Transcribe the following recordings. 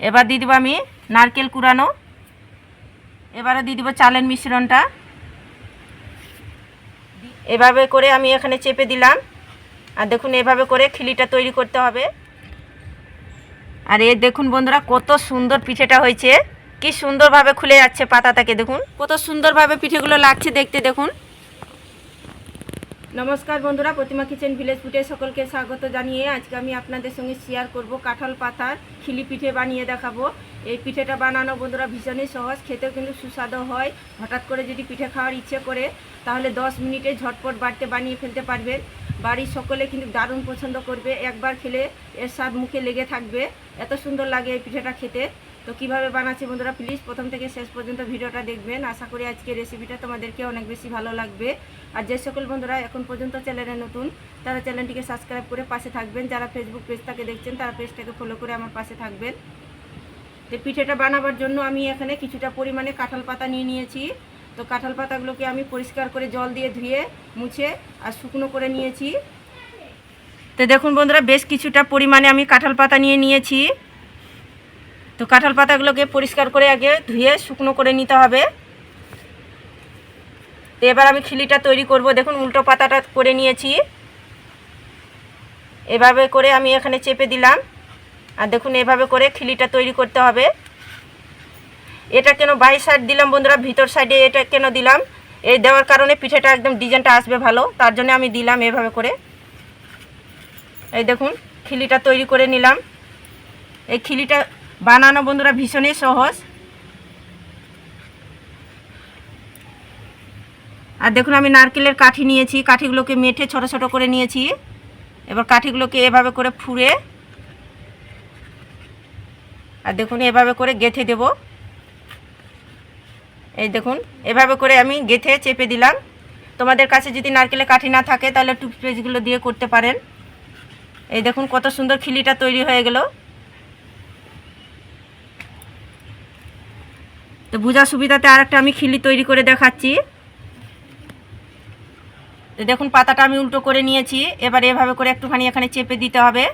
এবার দিয়ে দেবো আমি নারকেল কুড়ানো। এবারে দিয়ে দেবো চালের মিশ্রণটা। এভাবে করে আমি এখানে চেপে দিলাম। আর দেখুন, এভাবে করে খিলিটা তৈরি করতে হবে। আর এ দেখুন বন্ধুরা, কত সুন্দর পিঠেটা হয়েছে। কি সুন্দরভাবে খুলে যাচ্ছে পাতাটাকে, দেখুন। কত সুন্দরভাবে পিঠেগুলো লাগছে দেখতে, দেখুন। নমস্কার বন্ধুরা, প্রতিমা কিচেন ভিলেজ ফুটে সকলকে স্বাগত জানিয়ে আজকে আমি আপনাদের সঙ্গে শেয়ার করব কাঁঠাল পাতার খিলি পিঠে বানিয়ে দেখাবো। এই পিঠেটা বানানো বন্ধুরা ভীষণই সহজ, খেতেও কিন্তু সুস্বাদু হয়। হঠাৎ করে যদি পিঠে খাওয়ার ইচ্ছে করে, তাহলে দশ মিনিটে ঝটপট বাড়তে বানিয়ে ফেলতে পারবেন। বাড়ির সকলে কিন্তু দারুণ পছন্দ করবে। একবার খেলে এর স্বাদ মুখে লেগে থাকবে। এত সুন্দর লাগে এই পিঠেটা খেতে। তো কীভাবে বানাচ্ছি বন্ধুরা প্লিজ প্রথম থেকে শেষ পর্যন্ত ভিডিওটা দেখবেন। আশা করি আজকে রেসিপিটা তোমাদেরকে অনেক বেশি ভালো লাগবে। আর যে সকল বন্ধুরা এখন পর্যন্ত চ্যানেলে নতুন, তারা চ্যানেলটিকে সাবস্ক্রাইব করে পাশে থাকবেন। যারা ফেসবুক পেজটাকে দেখছেন, তারা পেজটাকে ফলো করে আমার পাশে থাকবেন। তো পিঠেটা বানাবার জন্য আমি এখানে কিছুটা পরিমাণে কাঁঠাল পাতা নিয়ে নিয়েছি। তো কাঁঠাল পাতাগুলোকে আমি পরিষ্কার করে জল দিয়ে ধুয়ে, মুছে আর শুকনো করে নিয়েছি। তো দেখুন বন্ধুরা, বেশ কিছুটা পরিমাণে আমি কাঁঠাল পাতা নিয়ে নিয়েছি। তো কাঁঠাল পাতাগুলোকে পরিষ্কার করে আগে ধুয়ে শুকনো করে নিতে হবে। তো এবার আমি খিলিটা তৈরি করব। দেখুন, উল্টো পাতাটা করে নিয়েছি। এভাবে করে আমি এখানে চেপে দিলাম। আর দেখুন, এভাবে করে খিলিটা তৈরি করতে হবে। এটা কেন বাইশ সাইড দিলাম বন্ধুরা, ভিতর সাইডে এটা কেন দিলাম? এই দেওয়ার কারণে পিঠেটা একদম ডিজাইনটা আসবে ভালো, তার জন্য আমি দিলাম এভাবে করে। এই দেখুন, খিলিটা তৈরি করে নিলাম। এই খিলিটা বানানো বন্ধুরা ভীষণই সহজ। আর দেখুন আমি নারকেলের কাঠি নিয়েছি, কাঠিগুলোকে মেঠে ছোট ছোট করে নিয়েছি। এবার কাঠিগুলোকে এভাবে করে ফুঁড়ে, আর দেখুন এভাবে করে গেঁথে দেব। এই দেখুন, এভাবে করে আমি গেঁথে চেপে দিলাম। তোমাদের কাছে যদি নারকেলের কাঠি না থাকে, তাহলে টুথপেস্টগুলো দিয়ে করতে পারেন। এই দেখুন কত সুন্দর খিলিটা তৈরি হয়ে গেল। তো বোঝা সুবিধাতে আর একটা আমি খিলি তৈরি করে দেখাচ্ছি। তো দেখুন, পাতাটা আমি উল্টো করে নিয়েছি। এবার এভাবে করে একটুখানি এখানে চেপে দিতে হবে।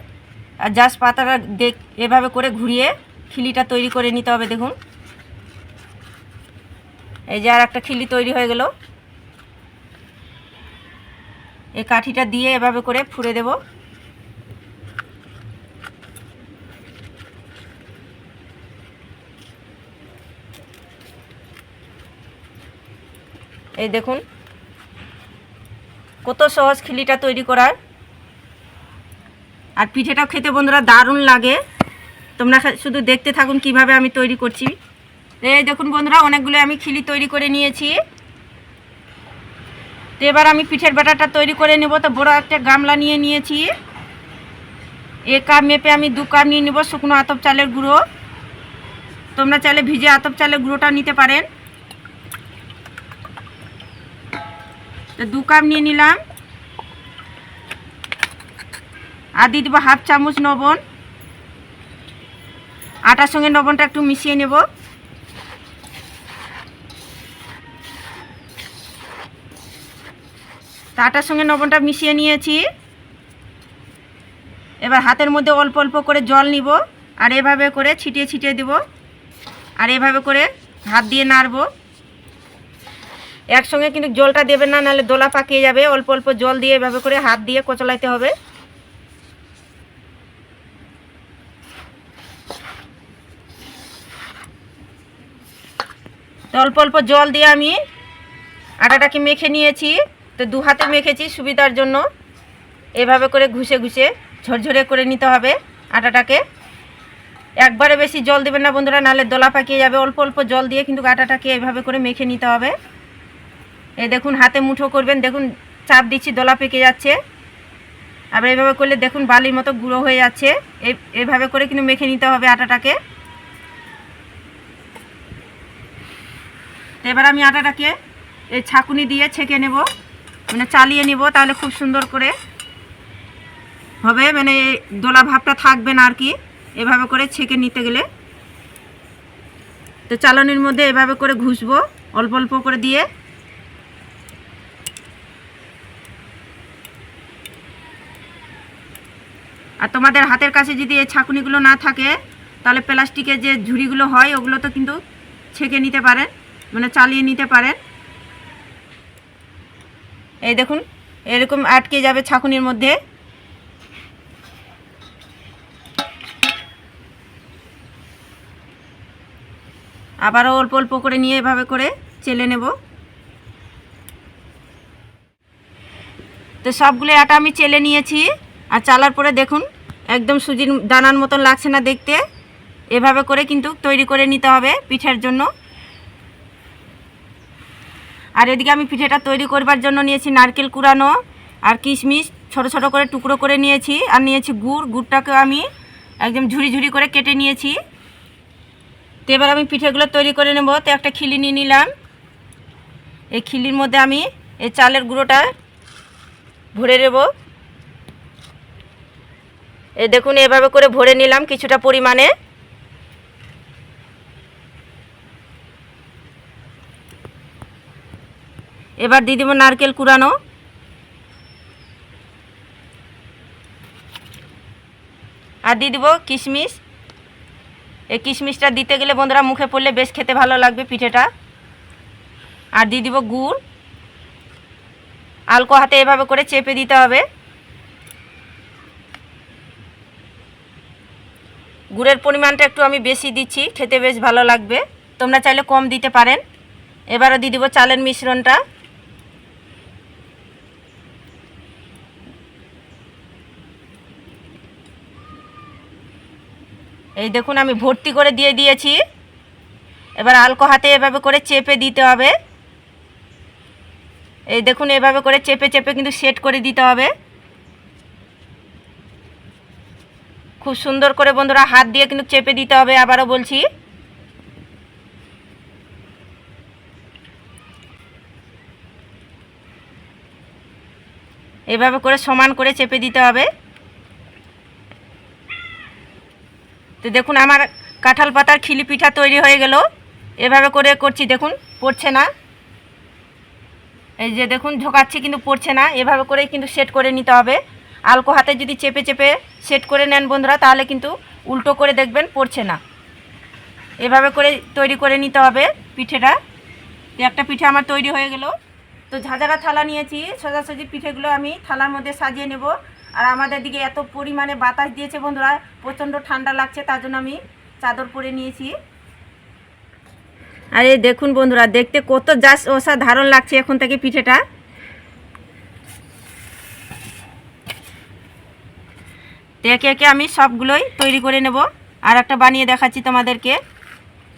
আর জাস্ট পাতাটা দেখ, এভাবে করে ঘুরিয়ে খিলিটা তৈরি করে নিতে হবে, দেখুন। এই যে আর একটা খিলি তৈরি হয়ে গেল। এই কাঠিটা দিয়ে এভাবে করে ফুড়ে দেব। এই দেখুন, কত সহজ খিলিটা তৈরি করার। আর পিঠেটাও খেতে বন্ধুরা দারুণ লাগে। তোমরা শুধু দেখতে থাকুন কীভাবে আমি তৈরি করছি। এই দেখুন বন্ধুরা, অনেকগুলো আমি খিলি তৈরি করে নিয়েছি। তো এবার আমি পিঠের ব্যাটারটা তৈরি করে নেব। তো বড় একটা গামলা নিয়ে নিয়েছি। এ কাপ মেপে আমি দু কাপ নিয়ে নেব শুকনো আতপ চালের গুঁড়ো। তোমরা চাইলে ভিজে আতপ চালের গুঁড়োটা নিতে পারেন। তো দু কাপ নিয়ে নিলাম। আর দিয়ে দেবো হাফ চামচ লবণ। আটার সঙ্গে লবণটা একটু মিশিয়ে নেব। আটার সঙ্গে লবণটা মিশিয়ে নিয়েছি। এবার হাতের মধ্যে অল্প অল্প করে জল নিব। আর এভাবে করে ছিটিয়ে ছিটিয়ে দেব। আর এভাবে করে হাত দিয়ে নাড়বো। একসঙ্গে কিন্তু জলটা দেবেন না, নাহলে দোলা পাকিয়ে যাবে। অল্প অল্প জল দিয়ে এভাবে করে হাত দিয়ে কচলাইতে হবে। তো অল্প অল্প জল দিয়ে আমি আটাটাকে মেখে নিয়েছি। তো দু হাতে মেখেছি সুবিধার জন্য। এভাবে করে ঘুষে ঘুষে ঝরঝরে করে নিতে হবে আটাটাকে। একবারে বেশি জল দেবেন না বন্ধুরা, নাহলে দোলা পাকিয়ে যাবে। অল্প অল্প জল দিয়ে কিন্তু আটাটাকে এভাবে করে মেখে নিতে হবে। এই দেখুন, হাতে মুঠো করবেন, দেখুন, চাপ দিচ্ছি, দোলা পেকে যাচ্ছে। আবার এইভাবে করলে দেখুন, বালির মতো গুঁড়ো হয়ে যাচ্ছে। এই এইভাবে করে কিন্তু মেখে নিতে হবে আটাটাকে। এবার আমি আটাটাকে এই ছাকুনি দিয়ে ছেঁকে নেব। মানে চালিয়ে নেব, তাহলে খুব সুন্দর করে হবে। মানে দোলা ভাবটা থাকবে না আর কি, এভাবে করে ছেঁকে নিতে গেলে। তো চালানির মধ্যে এভাবে করে ঘুষবো, অল্প অল্প করে দিয়ে। আর তোমাদের হাতের কাছে যদি এই ছাকুনিগুলো না থাকে, তাহলে প্লাস্টিকের যে ঝুড়িগুলো হয়, ওগুলো তো কিন্তু ছেঁকে নিতে পারেন মানে চালিয়ে নিতে পারেন এই দেখুন, এরকম আটকে যাবে ছাকুনির মধ্যে। আবারও অল্প অল্প করে নিয়ে এভাবে করে চেলে নেব। তো সবগুলো আটা আমি চেলে নিয়েছি, আর চালার পরে দেখুন একদম সুজির দানার মতন লাগছে না দেখতে। এভাবে করে কিন্তু তৈরি করে নিতে হবে পিঠের জন্য। আর এদিকে আমি পিঠেটা তৈরি করবার জন্য নিয়েছি নারকেল কুড়ানো আর কিশমিশ, ছোট ছোট করে টুকরো করে নিয়েছি আর নিয়েছি গুড়। গুড়টাকে আমি একদম ঝুড়ি ঝুড়ি করে কেটে নিয়েছি। তো এবার আমি পিঠেগুলো তৈরি করে নেব। তো একটা খিলি নিয়ে নিলাম। এই খিলির মধ্যে আমি এই চালের গুঁড়োটা ভরে নেব। দেখুন, এভাবে করে ভরে নিলাম কিছুটা পরিমাণে। এবার দিয়ে দেবো নারকেল কুড়ানো। আর দিয়ে দেবো কিশমিশ। এই কিশমিশটা দিতে গেলে বন্ধুরা মুখে পড়লে বেশ খেতে ভালো লাগবে পিঠেটা। আর দিয়ে দিব গুড়। আলকো হাতে এভাবে করে চেপে দিতে হবে। গুড়ের পরিমাণটা একটু আমি বেশি দিচ্ছি, খেতে বেশ ভালো লাগবে। তোমরা চাইলে কম দিতে পারেন। এবারও দিয়ে দিব চালের মিশ্রণটা। এই দেখুন, আমি ভর্তি করে দিয়ে দিয়েছি। এবার আলকো হাতে এভাবে করে চেপে দিতে হবে। এই দেখুন, এভাবে করে চেপে চেপে কিন্তু সেট করে দিতে হবে। খুব সুন্দর করে বন্ধুরা হাত দিয়ে কিন্তু চেপে দিতে হবে, আবারও বলছি। এভাবে করে সমান করে চেপে দিতে হবে। তো দেখুন, আমার কাঁঠাল পাতার খিলি পিঠা তৈরি হয়ে গেল। এভাবে করে করছি, দেখুন, পড়ছে না। এই যে দেখুন, ঝোকাচ্ছি কিন্তু পড়ছে না। এভাবে করেই কিন্তু সেট করে নিতে হবে। আলকো হাতে যদি চেপে চেপে সেট করে নেন বন্ধুরা, তাহলে কিন্তু উল্টো করে দেখবেন পড়ছে না। এভাবে করে তৈরি করে নিতে হবে পিঠেটা। একটা পিঠে আমার তৈরি হয়ে গেল। তো ঝাঁঝারা থালা নিয়েছি, সোজাসুজি পিঠেগুলো আমি থালার মধ্যে সাজিয়ে নেব। আর আমাদের দিকে এত পরিমাণে বাতাস দিয়েছে বন্ধুরা, প্রচণ্ড ঠান্ডা লাগছে, তার জন্য আমি চাদর পরে নিয়েছি। আর দেখুন বন্ধুরা, দেখতে কত জাস অসাধারণ লাগছে এখন থেকে পিঠেটা। তো একে একে আমি সবগুলোই তৈরি করে নেব। আর একটা বানিয়ে দেখাচ্ছি তোমাদেরকে।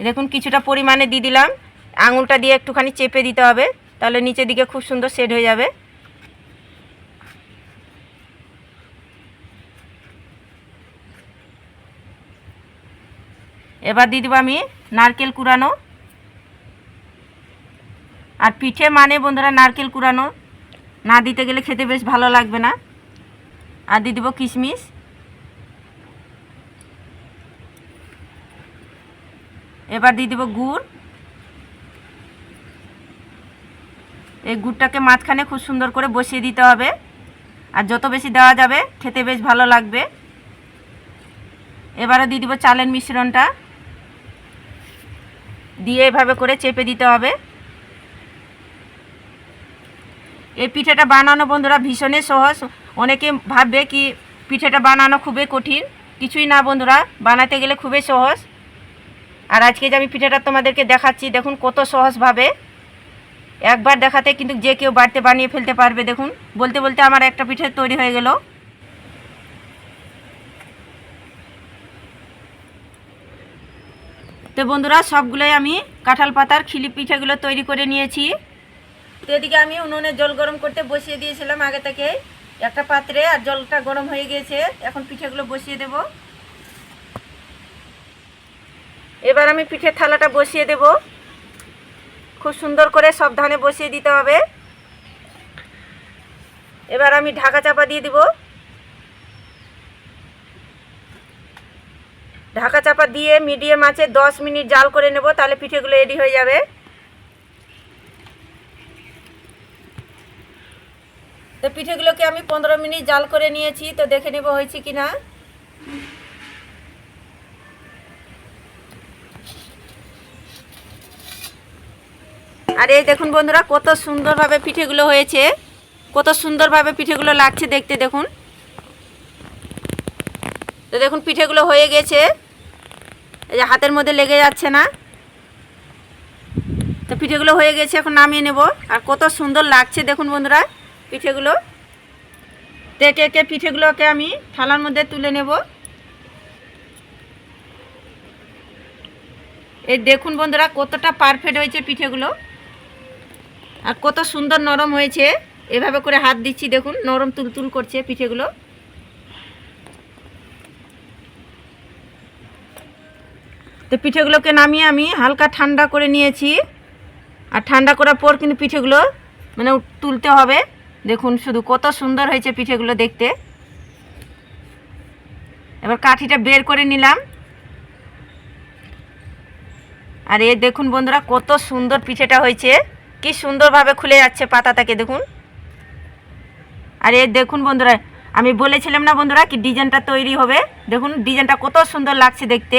দেখুন, কিছুটা পরিমাণে দিয়ে দিলাম। আঙুলটা দিয়ে একটুখানি চেপে দিতে হবে, তাহলে নিচের দিকে খুব সুন্দর সেট হয়ে যাবে। এবার দিয়ে দেবো আমি নারকেল কুড়ানো। আর পিঠে মানে বন্ধুরা, নারকেল কুড়ানো। না দিতে গেলে খেতে বেশ ভালো লাগবে না। আর দিয়ে দেবো কিশমিশ। এবার দিয়ে দেবো গুড়। এই গুড়টাকে মাঝখানে খুব সুন্দর করে বসিয়ে দিতে হবে। আর যত বেশি দেওয়া যাবে, খেতে বেশ ভালো লাগবে। এবারে দিয়ে দিব চালের মিশ্রণটা। দিয়ে এভাবে করে চেপে দিতে হবে। এই পিঠেটা বানানো বন্ধুরা ভীষণই সহজ। অনেকে ভাববে কি পিঠেটা বানানো খুবই কঠিন। কিছুই না বন্ধুরা, বানাতে গেলে খুবই সহজ। আর আজকে যে আমি পিঠাটা তোমাদেরকে দেখাচ্ছি, দেখুন কত সহজভাবে। একবার দেখাতে কিন্তু যে কেউ বাড়িতে বানিয়ে ফেলতে পারবে, দেখুন। বলতে বলতে আমার একটা পিঠে তৈরি হয়ে গেল। তো বন্ধুরা, সবগুলোই আমি কাঁঠাল পাতার খিলি পিঠেগুলো তৈরি করে নিয়েছি। তো এদিকে আমি উনুনে জল গরম করতে বসিয়ে দিয়েছিলাম আগে থেকে। একটা পাত্রে আর জলটা গরম হয়ে গিয়েছে। এখন পিঠেগুলো বসিয়ে দেব। এবার আমি পিঠের থালাটা বসিয়ে দেব। খুব সুন্দর করে সাবধানে বসিয়ে দিতে হবে। এবার আমি ঢাকা চাপা দিয়ে দিব। ঢাকা চাপা দিয়ে মিডিয়াম আছে দশ মিনিট জাল করে নেব, তাহলে পিঠেগুলো রেডি হয়ে যাবে। তো পিঠেগুলোকে আমি পনেরো মিনিট জাল করে নিয়েছি, তো দেখে নেব হয়েছে কি না আর এই দেখুন বন্ধুরা, কত সুন্দরভাবে পিঠেগুলো হয়েছে। কত সুন্দরভাবে পিঠেগুলো লাগছে দেখতে, দেখুন। তো দেখুন, পিঠেগুলো হয়ে গেছে। এই যে হাতের মধ্যে লেগে যাচ্ছে না। তো পিঠেগুলো হয়ে গেছে, এখন নামিয়ে নেব। আর কত সুন্দর লাগছে দেখুন বন্ধুরা, পিঠেগুলো। একে একে পিঠেগুলোকে আমি থালার মধ্যে তুলে নেব। এই দেখুন বন্ধুরা, কতটা পারফেক্ট হয়েছে পিঠেগুলো। আর কত সুন্দর নরম হয়েছে। এভাবে করে হাত দিচ্ছি, দেখুন, নরম তুলতুল করছে পিঠেগুলো। তো পিঠেগুলোকে নামিয়ে আমি হালকা ঠান্ডা করে নিয়েছি। আর ঠান্ডা করার পর কিন্তু পিঠেগুলো মানে তুলতে হবে। দেখুন শুধু কত সুন্দর হয়েছে পিঠেগুলো দেখতে। এবার কাঠিটা বের করে নিলাম। আর এ দেখুন বন্ধুরা, কত সুন্দর পিঠেটা হয়েছে। কি সুন্দরভাবে খুলে যাচ্ছে পাতাটাকে, দেখুন। আর এ দেখুন বন্ধুরা, আমি বলেছিলাম না বন্ধুরা কি ডিজাইনটা তৈরি হবে? দেখুন, ডিজাইনটা কত সুন্দর লাগছে দেখতে।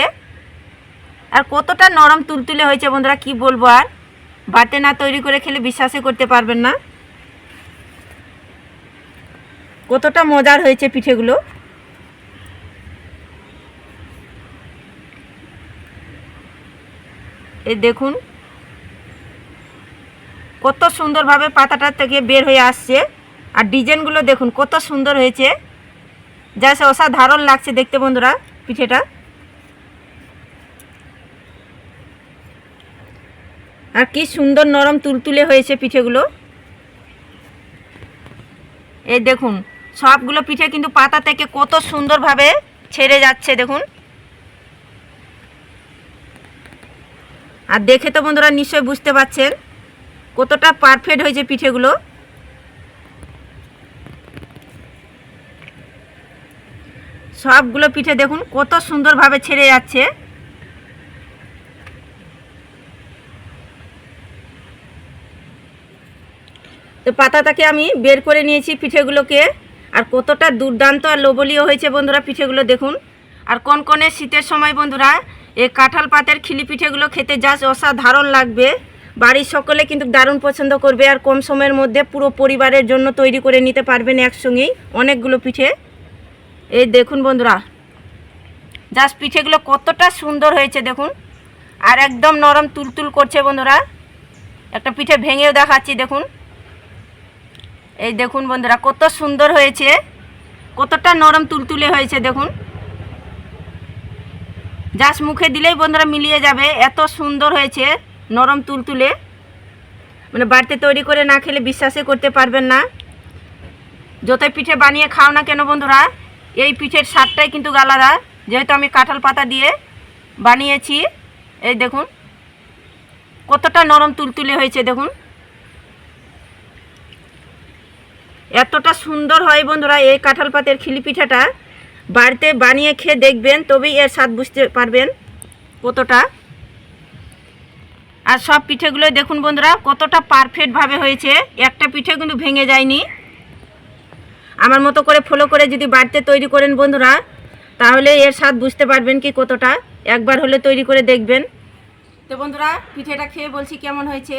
আর কতটা নরম তুলতুলে হয়েছে বন্ধুরা, কি বলব আর? বাতে না তৈরি করে খেলে বিশ্বাসই করতে পারবেন না। কতটা মজার হয়েছে পিঠেগুলো। এ দেখুন কত সুন্দরভাবে পাতাটা থেকে বের হয়ে আসছে। আর ডিজাইনগুলো দেখুন, কত সুন্দর হয়েছে। যা সে অসাধারণ লাগছে দেখতে বন্ধুরা পিঠেটা। আর কি সুন্দর নরম তুলতুলে হয়েছে পিঠেগুলো। এই দেখুন, সবগুলো পিঠে কিন্তু পাতা থেকে কত সুন্দরভাবে ছেড়ে যাচ্ছে, দেখুন। আর দেখে তো বন্ধুরা নিশ্চয়ই বুঝতে পারছেন। কতটা পারফেক্ট হয়েছে পিঠেগুলো? সবগুলো পিঠে দেখুন, কত সুন্দরভাবে ছেড়ে যাচ্ছে। তো পাতাটাকে আমি বের করে নিয়েছি পিঠেগুলোকে, আর কতটা দুর্দান্ত আর লোবলীয় হয়েছে বন্ধুরা পিঠেগুলো দেখুন। আর কনকনে শীতের সময় বন্ধুরা, এই কাঁঠাল পাতের খিলি পিঠেগুলো খেতে জাস্ট অসাধারণ লাগবে। বাড়ির সকলে কিন্তু দারুণ পছন্দ করবে আর কম সময়ের মধ্যে পুরো পরিবারের জন্য তৈরি করে নিতে পারবেন একসঙ্গেই অনেকগুলো পিঠে। এই দেখুন বন্ধুরা, জাস্ট পিঠেগুলো কতটা সুন্দর হয়েছে দেখুন। আর একদম নরম তুলতুল করছে বন্ধুরা। একটা পিঠে ভেঙেও দেখাচ্ছি দেখুন। এই দেখুন বন্ধুরা, কত সুন্দর হয়েছে। কতটা নরম তুলতুলে হয়েছে দেখুন। জাস্ট মুখে দিলেই বন্ধুরা মিলিয়ে যাবে। এত সুন্দর হয়েছে। নরম তুলতুলে মানে বাড়িতে তৈরি করে না খেলে বিশ্বাসই করতে পারবেন না। যতই পিঠে বানিয়ে খাও না কেন বন্ধুরা, এই পিঠের স্বাদটাই কিন্তু আলাদা। যেহেতু আমি কাঁঠাল পাতা দিয়ে বানিয়েছি, এই দেখুন, কতটা নরম তুলতুলে হয়েছে, দেখুন। এতটা সুন্দর হয় বন্ধুরা এই কাঁঠাল পাতের খিলি পিঠাটা। বাড়িতে বানিয়ে খেয়ে দেখবেন, তবেই এর স্বাদ বুঝতে পারবেন কতটা। আর সব পিঠেগুলো দেখুন বন্ধুরা, কতটা পারফেক্টভাবে হয়েছে। একটা পিঠে কিন্তু ভেঙে যায়নি। আমার মতো করে ফলো করে যদি বাড়িতে তৈরি করেন বন্ধুরা, তাহলে এর স্বাদ বুঝতে পারবেন কি কতটা। একবার হলে তৈরি করে দেখবেন। তো বন্ধুরা, পিঠেটা খেয়ে বলছি কেমন হয়েছে?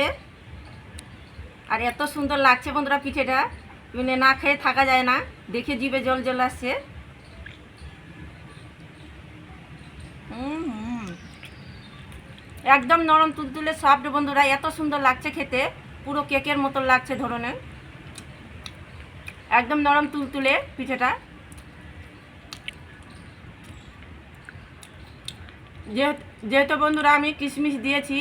আর এত সুন্দর লাগছে বন্ধুরা পিঠেটা। মানে না খেয়ে থাকা যায় না। দেখে জিভে জল জল আসছে। একদম নরম তুলতুলে সফট বন্ধুরা, এত সুন্দর লাগছে খেতে। পুরো কেকের মতো লাগছে ধরনের। একদম নরম তুলতুলে পিঠেটা। যেহেতু বন্ধুরা আমি কিশমিশ দিয়েছি,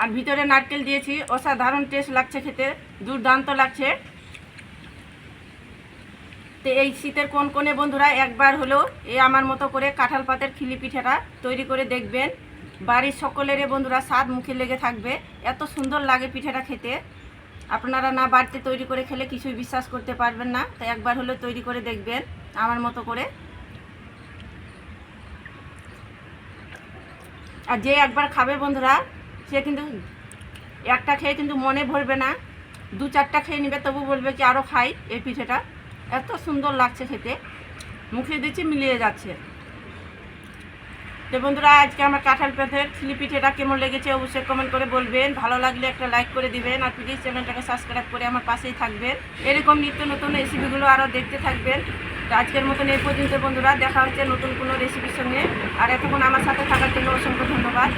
আর ভিতরে নারকেল দিয়েছি, অসাধারণ টেস্ট লাগছে খেতে, দুর্দান্ত লাগছে। তো এই শীতের কোন কোনে বন্ধুরা একবার হলেও এই আমার মতো করে কাঁঠাল পাতের খিলি পিঠাটা তৈরি করে দেখবেন। বাড়ির সকলের বন্ধুরা স্বাদ মুখে লেগে থাকবে। এত সুন্দর লাগে পিঠাটা খেতে। আপনারা না বাড়িতে তৈরি করে খেলে কিছুই বিশ্বাস করতে পারবেন না। তাই একবার হলেও তৈরি করে দেখবেন, আমার মতো করে। আর যে একবার খাবে বন্ধুরা, সে কিন্তু একটা খেয়ে কিন্তু মনে ভরবে না। দু চারটা খেয়ে নেবে, তবু বলবে কি আরও খাই এই পিঠেটা। এত সুন্দর লাগছে খেতে। মুখে দিচ্ছি, মিলিয়ে যাচ্ছে। তো বন্ধুরা, আজকে আমার কাঁঠাল পেঁথের খিলি পিঠেটা কেমন লেগেছে অবশ্যই কমেন্ট করে বলবেন। ভালো লাগলে একটা লাইক করে দিবেন আর প্লিজ চ্যানেলটাকে সাবস্ক্রাইব করে আমার পাশেই থাকবেন। এরকম নিত্য নতুন রেসিপিগুলো আরও দেখতে থাকবেন। তো আজকের মতন এই পর্যন্ত বন্ধুরা, দেখা হচ্ছে নতুন কোনো রেসিপির সঙ্গে। আর এতক্ষণ আমার সাথে থাকার জন্য অসংখ্য ধন্যবাদ।